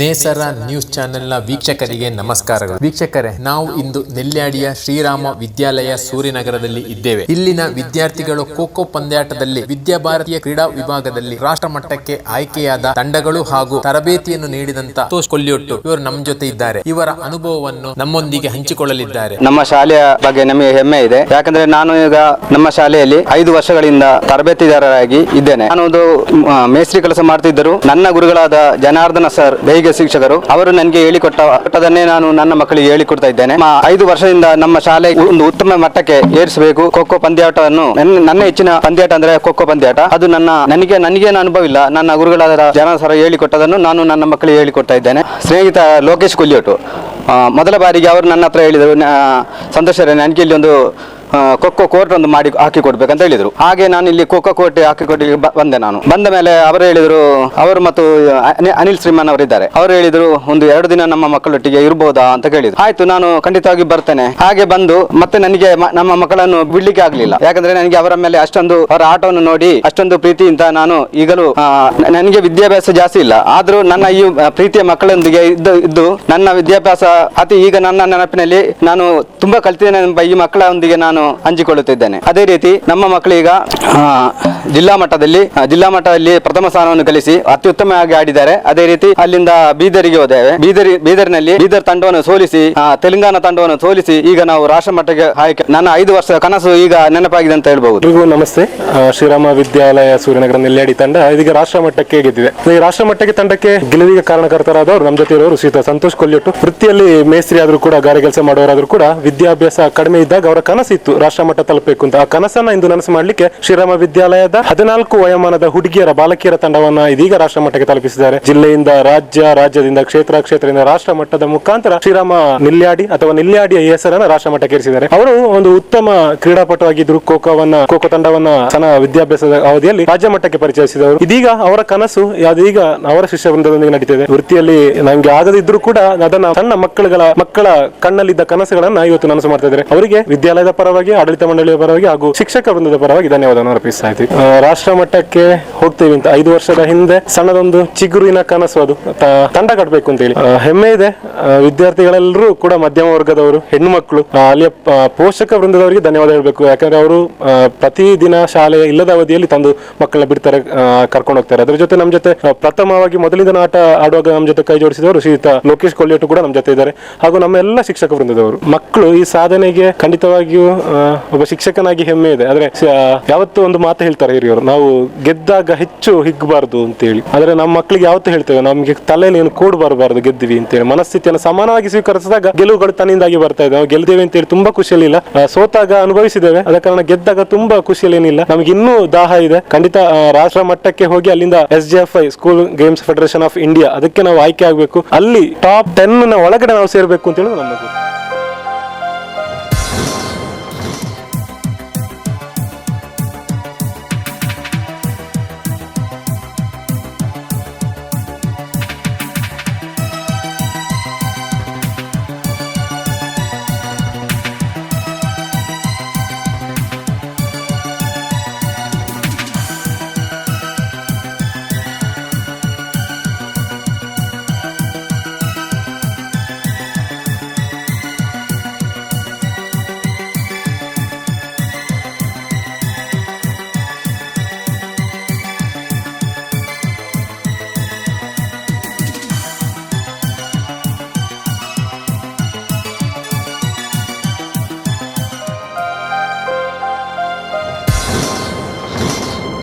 ನೇಸರ news ಚಾನೆಲ್ನ ವೀಕ್ಷಕರಿಗೆ ನಮಸ್ಕಾರಗಳು. ವೀಕ್ಷಕರೇ, ನಾವು ಇಂದು ನೆಲ್ಯಾಡಿಯ ಶ್ರೀರಾಮ ವಿದ್ಯಾಲಯ ಸೂರ್ಯನಗರದಲ್ಲಿ ಇದ್ದೇವೆ. ಇಲ್ಲಿನ ವಿದ್ಯಾರ್ಥಿಗಳು ಖೋಖೋ ಪಂದ್ಯಾಟದಲ್ಲಿ ವಿದ್ಯಾಭಾರತೀಯ ಕ್ರೀಡಾ ವಿಭಾಗದಲ್ಲಿ ರಾಷ್ಟ್ರ ಮಟ್ಟಕ್ಕೆ ಆಯ್ಕೆಯಾದ ತಂಡಗಳು ಹಾಗೂ ತರಬೇತಿಯನ್ನು ನೀಡಿದಂತ ಸಂತೋಷ್ ಕೊಲ್ಲಿಯೊಟ್ಟು ಇವರು ನಮ್ಮ ಜೊತೆ ಇದ್ದಾರೆ. ಇವರ ಅನುಭವವನ್ನು ನಮ್ಮೊಂದಿಗೆ ಹಂಚಿಕೊಳ್ಳಲಿದ್ದಾರೆ. ನಮ್ಮ ಶಾಲೆಯ ಬಗ್ಗೆ ನಮಗೆ ಹೆಮ್ಮೆ ಇದೆ. ಯಾಕಂದ್ರೆ ನಾನು ಈಗ ನಮ್ಮ ಶಾಲೆಯಲ್ಲಿ ಐದು ವರ್ಷಗಳಿಂದ ತರಬೇತಿದಾರರಾಗಿ ಇದ್ದೇನೆ. ನಾನು ಒಂದು ಮೇಸ್ತ್ರಿ ಕೆಲಸ ಮಾಡ್ತಿದ್ದರು. ನನ್ನ ಗುರುಗಳಾದ ಜನಾರ್ದನ ಸರ್ ಬೇಯಿಗೆ ಶಿಕ್ಷಕರು. ಅವರು ನನಗೆ ಹೇಳಿಕೊಟ್ಟ ಕೊಟ್ಟದನ್ನೇ ನಾನು ನನ್ನ ಮಕ್ಕಳಿಗೆ ಹೇಳಿಕೊಡ್ತಾ ಇದ್ದೇನೆ. ಐದು ವರ್ಷದಿಂದ ನಮ್ಮ ಶಾಲೆ ಒಂದು ಉತ್ತಮ ಮಟ್ಟಕ್ಕೆ ಏರಿಸಬೇಕು. ಖೋಖೋ ಪಂದ್ಯಾಟವನ್ನು ನನ್ನ ಹೆಚ್ಚಿನ ಪಂದ್ಯಾಟ ಅಂದ್ರೆ ಖೋಖೋ ಪಂದ್ಯಾಟ. ಅದು ನನ್ನ, ನನಗೆ, ನನಗೇನು ಅನುಭವ ಇಲ್ಲ. ನನ್ನ ಗುರುಗಳಾದ ಜನ ಸರ ಹೇಳಿಕೊಟ್ಟದನ್ನು ನಾನು ನನ್ನ ಮಕ್ಕಳಿಗೆ ಹೇಳಿಕೊಡ್ತಾ ಇದ್ದೇನೆ. ಸ್ನೇಹಿತ ಲೋಕೇಶ್ ಕೊಲ್ಲಿಯೋಟು ಮೊದಲ ಬಾರಿಗೆ ಅವರು ನನ್ನ ಹತ್ರ ಹೇಳಿದರು. ಸಂತೋಷರೇ ನನಗೆ ಇಲ್ಲಿ ಒಂದು ಖೋಖೋ ಕೋರ್ಟ್ ಒಂದು ಮಾಡಿ ಹಾಕಿ ಕೊಡ್ಬೇಕಂತ ಹೇಳಿದರು. ಹಾಗೆ ನಾನು ಇಲ್ಲಿ ಖೋಖೋ ಕೋರ್ಟ್ ಹಾಕಿ ಕೊಟ್ಟು ಬಂದೆ ನಾನು. ಬಂದ ಮೇಲೆ ಅವರು ಹೇಳಿದರು, ಅವರು ಮತ್ತು ಅನಿ- ಅನಿಲ್ ಶ್ರೀಮಾನ್ ಅವರು ಇದ್ದಾರೆ. ಅವರು ಹೇಳಿದರು, ಒಂದು ಎರಡು ದಿನ ನಮ್ಮ ಮಕ್ಕಳೊಟ್ಟಿಗೆ ಇರಬಹುದಾ ಅಂತ ಕೇಳಿದ್ರು. ಆಯ್ತು, ನಾನು ಖಂಡಿತವಾಗಿ ಬರ್ತೇನೆ. ಹಾಗೆ ಬಂದು ಮತ್ತೆ ನನಗೆ ನಮ್ಮ ಮಕ್ಕಳನ್ನು ಬಿಡ್ಲಿಕ್ಕೆ ಆಗ್ಲಿಲ್ಲ. ಯಾಕಂದ್ರೆ ನನಗೆ ಅವರ ಮೇಲೆ ಅಷ್ಟೊಂದು, ಅವರ ಆಟವನ್ನು ನೋಡಿ ಅಷ್ಟೊಂದು ಪ್ರೀತಿಯಿಂದ ನಾನು ಈಗಲೂ ನನಗೆ ವಿದ್ಯಾಭ್ಯಾಸ ಜಾಸ್ತಿ ಇಲ್ಲ. ಆದ್ರೂ ನನ್ನ ಈ ಪ್ರೀತಿಯ ಮಕ್ಕಳೊಂದಿಗೆ ಇದ್ದು ಇದ್ದು ನನ್ನ ವಿದ್ಯಾಭ್ಯಾಸ ಅತಿ ಈಗ ನನ್ನ ನೆನಪಿನಲ್ಲಿ ನಾನು ತುಂಬಾ ಕಲ್ತಿದ್ದೇನೆ ಎಂಬ ಈ ಮಕ್ಕಳೊಂದಿಗೆ ನಾನು ಹಂಚಿಕೊಳ್ಳುತ್ತಿದ್ದೇನೆ. ಅದೇ ರೀತಿ ನಮ್ಮ ಮಕ್ಕಳೀಗ ಜಿಲ್ಲಾ ಮಟ್ಟದಲ್ಲಿ ಜಿಲ್ಲಾ ಮಟ್ಟದಲ್ಲಿ ಪ್ರಥಮ ಸ್ಥಾನವನ್ನು ಗಳಿಸಿ ಅತ್ಯುತ್ತಮವಾಗಿ ಆಡಿದ್ದಾರೆ. ಅದೇ ರೀತಿ ಅಲ್ಲಿಂದ ಬೀದರಿಗೆ ಹೋದೇವೆ. ಬೀದರಿ, ಬೀದರ್ನಲ್ಲಿ ಬೀದರ್ ತಂಡವನ್ನು ಸೋಲಿಸಿ ತೆಲಂಗಾಣ ತಂಡವನ್ನು ಸೋಲಿಸಿ ಈಗ ನಾವು ರಾಷ್ಟ್ರ ಮಟ್ಟಕ್ಕೆ ಆಯ್ಕೆ ನನ್ನ ಐದು ವರ್ಷ ಕನಸು ಈಗ ನೆನಪಾಗಿದೆ ಅಂತ ಹೇಳ್ಬಹುದು. ನಮಸ್ತೆ. ಶ್ರೀರಾಮ ವಿದ್ಯಾಲಯ ಸೂರ್ಯನಗರ ಆಡಿ ತಂಡ ಇದೀಗ ರಾಷ್ಟ್ರ ಮಟ್ಟಕ್ಕೆ ಗೆದ್ದಿದೆ. ಈ ರಾಷ್ಟ್ರ ಮಟ್ಟಕ್ಕೆ ತಂಡಕ್ಕೆ ಗೆಲುವಿಗೆ ಕಾರಣಕರ್ತರಾದವರು ನಮ್ಮ ಜೊತೆ ಇರೋರು ಸೀತಾ ಸಂತೋಷ್ ಕೊಲ್ಲಿಟ್ಟು. ವೃತ್ತಿಯಲ್ಲಿ ಮೇಸ್ತ್ರಿ ಆದರೂ ಕೂಡ, ಗಾರೆ ಕೆಲಸ ಮಾಡೋರಾದ್ರೂ ಕೂಡ ವಿದ್ಯಾಭ್ಯಾಸ ಕಡಿಮೆ ಇದ್ದಾಗ ಅವರ ಕನಸಿತ್ತು. ರಾಷ್ಟ್ರ ಮಟ್ಟ ತಲುಪಬೇಕು ಅಂತ. ಆ ಕನಸನ್ನ ಇಂದು ನನಸು ಮಾಡಲಿಕ್ಕೆ ಶ್ರೀರಾಮ ವಿದ್ಯಾಲಯದ ಹದಿನಾಲ್ಕು ವಯೋಮಾನದ ಹುಡುಗಿಯರ ಬಾಲಕಿಯರ ತಂಡವನ್ನ ಇದೀಗ ರಾಷ್ಟ್ರ ಮಟ್ಟಕ್ಕೆ ತಲುಪಿಸಿದ್ದಾರೆ. ಜಿಲ್ಲೆಯಿಂದ ರಾಜ್ಯ, ರಾಜ್ಯದಿಂದ ಕ್ಷೇತ್ರ, ಕ್ಷೇತ್ರದಿಂದ ರಾಷ್ಟ್ರ ಮಟ್ಟದ ಮುಖಾಂತರ ಶ್ರೀರಾಮ ನಿಲ್ಯಾಡಿ ಅಥವಾ ನಿಲ್ಯಾಡಿಯ ಹೆಸರನ್ನ ರಾಷ್ಟ್ರ ಮಟ್ಟಕ್ಕೆ ಏರಿಸಿದ್ದಾರೆ ಅವರು ಒಂದು ಉತ್ತಮ ಕ್ರೀಡಾಪಟುವಾಗಿದ್ರು ಖೋಖೋವನ್ನ ಖೋಖೋ ತಂಡವನ್ನ ಸಣ್ಣ ವಿದ್ಯಾಭ್ಯಾಸದ ಅವಧಿಯಲ್ಲಿ ರಾಜ್ಯ ಮಟ್ಟಕ್ಕೆ ಪರಿಚಯಿಸಿದವರು. ಇದೀಗ ಅವರ ಕನಸು, ಅದೀಗ ಅವರ ಶಿಷ್ಯ ವೃಂದದೊಂದಿಗೆ ನಡೀತಿದೆ. ವೃತ್ತಿಯಲ್ಲಿ ನಮ್ಗೆ ಆಗದಿದ್ರು ಕೂಡ ಅದನ್ನ ಸಣ್ಣ ಮಕ್ಕಳುಗಳ, ಮಕ್ಕಳ ಕಣ್ಣಲ್ಲಿದ್ದ ಕನಸುಗಳನ್ನ ಇವತ್ತು ನನಸು ಮಾಡ್ತಾ ಇದ್ದಾರೆ. ಅವರಿಗೆ ವಿದ್ಯಾಲಯದ ಪರವಾಗಿ ಆಡಳಿತ ಮಂಡಳಿಯ ಪರವಾಗಿ ಹಾಗೂ ಶಿಕ್ಷಕ ವೃಂದದ ಪರವಾಗಿ ಧನ್ಯವಾದವನ್ನು ಅರ್ಪಿಸ್ತಾ ಇದ್ದೀವಿ ರಾಷ್ಟ್ರ ಮಟ್ಟಕ್ಕೆ ಹೋಗ್ತೀವಿ ಅಂತ ಐದು ವರ್ಷದ ಹಿಂದೆ ಸಣ್ಣದೊಂದು ಚಿಗುರಿನ ಕನಸು ಅದು. ತಂಡ ಕಟ್ಟಬೇಕು ಅಂತ ಹೇಳಿ. ಹೆಮ್ಮೆ ಇದೆ. ವಿದ್ಯಾರ್ಥಿಗಳೆಲ್ಲರೂ ಕೂಡ ಮಧ್ಯಮ ವರ್ಗದವರು, ಹೆಣ್ಣು ಮಕ್ಕಳು ಅಲ್ಲಿಯ ಪೋಷಕ ವೃಂದದವರಿಗೆ ಧನ್ಯವಾದ ಹೇಳಬೇಕು. ಯಾಕಂದ್ರೆ ಅವರು ಪ್ರತಿದಿನ ಶಾಲೆಯ ಇಲ್ಲದ ಅವಧಿಯಲ್ಲಿ ತಂದು ಮಕ್ಕಳನ್ನ ಬಿಡ್ತಾರೆ ಕರ್ಕೊಂಡು ಹೋಗ್ತಾರೆ. ಅದರ ಜೊತೆ ನಮ್ಮ ಜೊತೆ ಪ್ರಥಮವಾಗಿ ಮೊದಲಿನ ಆಟ ಆಡುವಾಗ ನಮ್ಮ ಜೊತೆ ಕೈ ಜೋಡಿಸಿದವರು ಶ್ರೀಯುತ ಲೋಕೇಶ್ ಕೊಲ್ಲಿಯಟ್ಟು ಕೂಡ ನಮ್ಮ ಜೊತೆ ಇದ್ದಾರೆ. ಹಾಗೂ ನಮ್ಮ ಎಲ್ಲ ಶಿಕ್ಷಕ ವೃಂದದವರು. ಮಕ್ಕಳು ಈ ಸಾಧನೆಗೆ ಖಂಡಿತವಾಗಿಯೂ ಒಬ್ಬ ಶಿಕ್ಷಕನಾಗಿ ಹೆಮ್ಮೆ ಇದೆ. ಆದ್ರೆ ಯಾವತ್ತೂ ಒಂದು ಮಾತು ಹೇಳ್ತಾರೆ ಹಿರಿಯವರು ನಾವು ಗೆದ್ದಾಗ ಹೆಚ್ಚು ಹಿಗ್ಬಾರ್ದು ಅಂತೇಳಿ. ಆದ್ರೆ ನಮ್ಮ ಮಕ್ಕಳಿಗೆ ಯಾವತ್ತು ಹೇಳ್ತೇವೆ, ನಮಗೆ ತಲೆಯಲ್ಲಿ ಏನು ಕೂಡ ಬರಬಾರ್ದು ಗೆದ್ದಿವಿ ಅಂತೇಳಿ. ಮನಸ್ಥಿತಿಯನ್ನು ಸಮಾನವಾಗಿ ಸ್ವೀಕರಿಸಿದಾಗ ಗೆಲುವುಗಳು ತನ್ನಿಂದಾಗಿ ಬರ್ತಾ ಇದೆ. ನಾವು ಗೆಲ್ದೇವೆ ಅಂತೇಳಿ ತುಂಬಾ ಖುಷಿಯಲ್ಲಿಲ್ಲ ಸೋತಾಗ ಅನುಭವಿಸಿದ್ದೇವೆ. ಅದ ಕಾರಣ ಗೆದ್ದಾಗ ತುಂಬಾ ಖುಷಿಯಲ್ಲಿ ಏನಿಲ್ಲ. ನಮ್ಗೆ ಇನ್ನೂ ದಾಹ ಇದೆ. ಖಂಡಿತ ರಾಷ್ಟ್ರ ಮಟ್ಟಕ್ಕೆ ಹೋಗಿ ಅಲ್ಲಿಂದ S G F I school games federation of India ಅದಕ್ಕೆ ನಾವು ಆಯ್ಕೆ ಆಗಬೇಕು. ಅಲ್ಲಿ ಟಾಪ್ ಟೆನ್ನ ಒಳಗಡೆ ನಾವು ಸೇರಬೇಕು ಅಂತ ಹೇಳಿ ನಮ್ಮ.